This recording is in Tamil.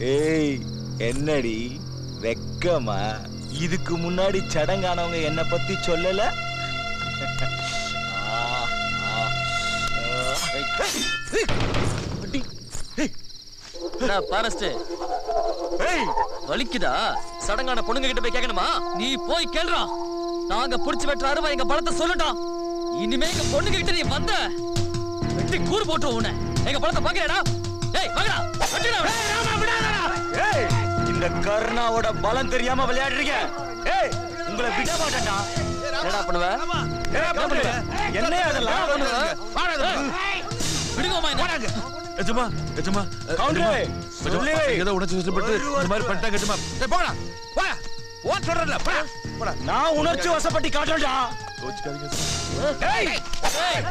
ஏய் என்னடி? வெக்கமா? இதுக்கு முன்னாடி சடங்கானவங்க என்ன பத்தி சொல்லல? வலிக்குதா? சடங்கான பொண்ணுங்க கிட்ட போய் கேட்கணுமா நீ போய் கேளுடா. நாங்க புடிச்சு வெட்டுற அருவா எங்க படத்தை சொல்லட்டும் இனிமே எங்க பொண்ணுங்க கிட்ட நீ வந்த. வெட்டி கூறு போட்டு உன்னை. எங்க படத்தை பாக்குறேடா ஏய் வாங்கடா இந்த கர்ணாவோட பலம் தெரியாம விளையாடுறீங்க. ஏய் உங்களை விட மாட்டேன்டா. என்னடா பண்ணுவ? என்னையா அதெல்லாம் என்ன? எஜமா எஜமா. கவுண்டரு, சொல்லு. ஏதோ உணர்ச்சி வசப்பட்டு இந்த மாதிரி பண்ணிட்டாங்க எஜமா டேய் போடா போடா. ஓ சொல்றல போடா. போடா. நான் உணர்ச்சி வசப்பட்டு காட்டுறேன்டா. கோச்சுக்காதீங்க. ஏய். ஏய்